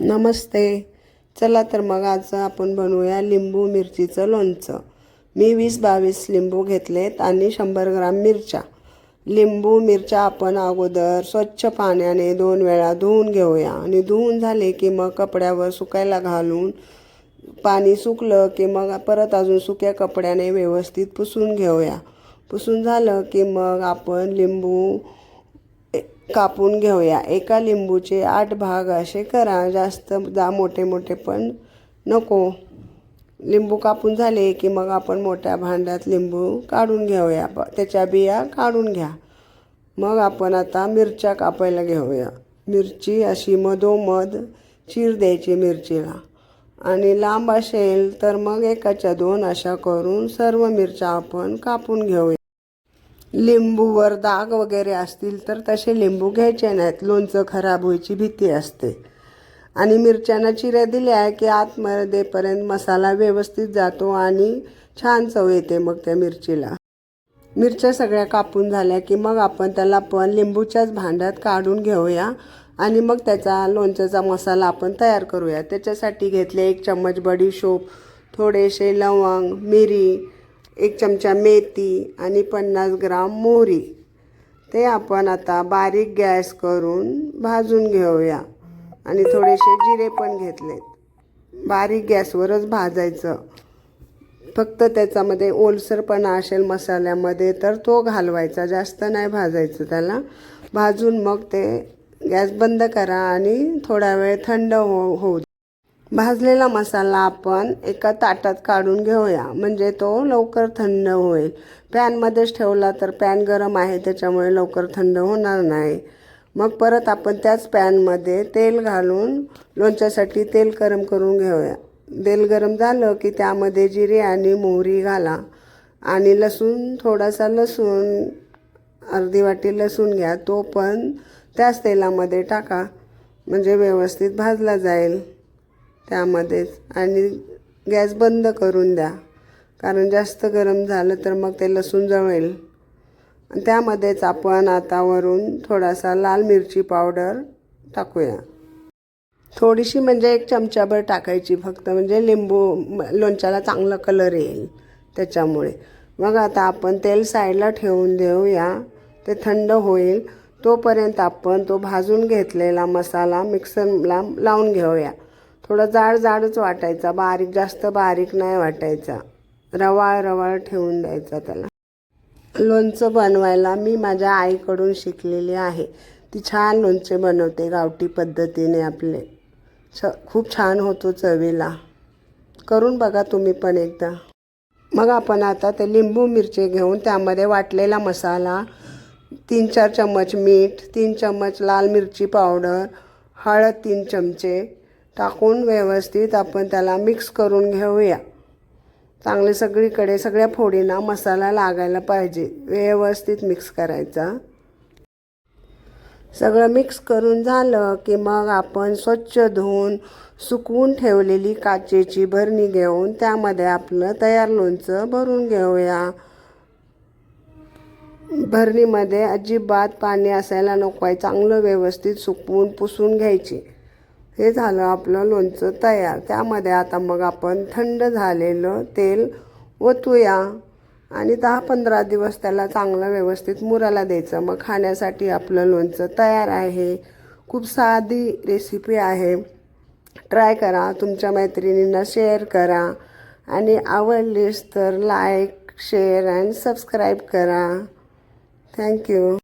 नमस्ते. चला तर मग आज आपण बनवूया लिंबू मिरचीचं लोणचं. मी वीस बावीस लिंबू घेतलेत आणि शंभर ग्राम मिरच्या. लिंबू मिरच्या आपण अगोदर स्वच्छ पाण्याने दोन वेळा धुवून घेऊया. आणि धुवून झाले की मग कपड्यावर सुकायला घालून पाणी सुकलं की मग परत अजून सुक्या कपड्याने व्यवस्थित पुसून घेऊया. पुसून झालं की मग आपण लिंबू कापून घेऊया. एका लिंबूचे आठ भाग असे करा. जास्त जा मोठे मोठे पण नको. लिंबू कापून झाले की मग आपण मोठ्या भांड्यात लिंबू काढून घेऊया. त्याच्या बिया काढून घ्या. मग आपण आता मिरच्या कापायला घेऊया. मिरची अशी मधोमध चीर द्यायची मिरचीला. आणि लांब असेल तर मग एकाच्या दोन अशा करून सर्व मिरच्या आपण कापून घेऊया. लिंबूवर दाग वगैरे असतील तर तसे लिंबू घ्यायचे नाहीत. लोणचं खराब व्हायची भीती असते. आणि मिरच्यांना चिऱ्या दिल्या आहे की आतमध्येपर्यंत मसाला व्यवस्थित जातो आणि छान चव येते मग त्या मिरचीला. मिरच्या सगळ्या कापून झाल्या की मग आपण त्याला पण लिंबूच्याच भांड्यात काढून घेऊया आणि मग त्याचा लोणच्याचा मसाला आपण तयार करूया. त्याच्यासाठी घेतले एक चम्मच बडीशोप थोडेसे लवंग मिरी एक चमचा मेथी आणि पन्नास ग्राम मोहरी. ते आपण आता बारीक गॅस करून भाजून घेऊया. आणि थोडेसे जिरे पण घेतलेत. बारीक गॅसवरच भाजायचं. फक्त त्याच्यामध्ये ओलसरपणा असेल मसाल्यामध्ये तर तो घालवायचा. जास्त नाही भाजायचं त्याला. भाजून मग ते गॅस बंद करा आणि थोडा वेळ थंड हो होऊ द्या. भाजलेला मसाला आपण एका ताटात काढून घेऊया. म्हणजे तो लवकर थंड होईल. पॅनमध्येच ठेवला तर पॅन गरम आहे त्याच्यामुळे लवकर थंड होणार नाही. मग परत आपण त्याच पॅनमध्ये तेल घालून लोणच्यासाठी तेल गरम करून घेऊया. तेल गरम झालं की त्यामध्ये जिरे आणि मोहरी घाला. आणि लसूण थोडासा लसूण अर्धी वाटी लसूण घ्या तो पण त्याच तेलामध्ये टाका. म्हणजे व्यवस्थित भाजला जाईल. त्यामध्येच. आणि गॅस बंद करून द्या. कारण जास्त गरम झालं तर मग ते लसूण जळेल. आणि त्यामध्येच आपण आता वरून थोडासा लाल मिरची पावडर टाकूया. थोडीशी म्हणजे एक चमचाभर टाकायची फक्त. म्हणजे लिंबू लोणच्याला चांगला कलर येईल त्याच्यामुळे. मग आता आपण तेल साईडला ठेवून देऊया. ते थंड होईल. तोपर्यंत आपण तो भाजून घेतलेला मसाला मिक्सरला लावून घेऊया. थोडा जाड जाडच वाटायचा बारीक जास्त बारीक नाही वाटायचा. रवाळ रवाळ ठेवून द्यायचा त्याला. लोणचं बनवायला मी माझ्या आईकडून शिकलेली आहे. ती छान लोणचे बनवते गावठी पद्धतीने आपले. छ खूप छान होतो चवीला. करून बघा तुम्ही पण एकदा. मग आपण आता ते लिंबू मिरची घेऊन त्यामध्ये वाटलेला मसाला तीन चार चम्मच मीठ तीन चम्मच लाल मिरची पावडर हळद तीन चमचे टाकून व्यवस्थित आपण त्याला मिक्स करून घेऊया. चांगले सगळीकडे सगळ्या फोडींना मसाला लागायला पाहिजे. व्यवस्थित मिक्स करायचा. सगळं मिक्स करून झालं की मग आपण स्वच्छ धुवून सुकवून ठेवलेली काचेची भरणी घेऊन त्यामध्ये आपलं तयार लोणचं भरून घेऊया. भरणीमध्ये अजिबात पाणी असायला नको आहे चांगलं व्यवस्थित सुकवून पुसून घ्यायची. हे झालं आपलं लोणचं तयार. त्यामध्ये आता मग आपण थंड झालेलं तेल ओतूया आणि दहा पंधरा दिवस त्याला चांगलं व्यवस्थित मुराला द्यायचं. मग खाण्यासाठी आपलं लोणचं तयार आहे. खूप साधी रेसिपी आहे. ट्राय करा. तुमच्या मैत्रिणींना शेअर करा. आणि आवडलीस तर लाईक शेअर अँड सबस्क्राईब करा. Thank you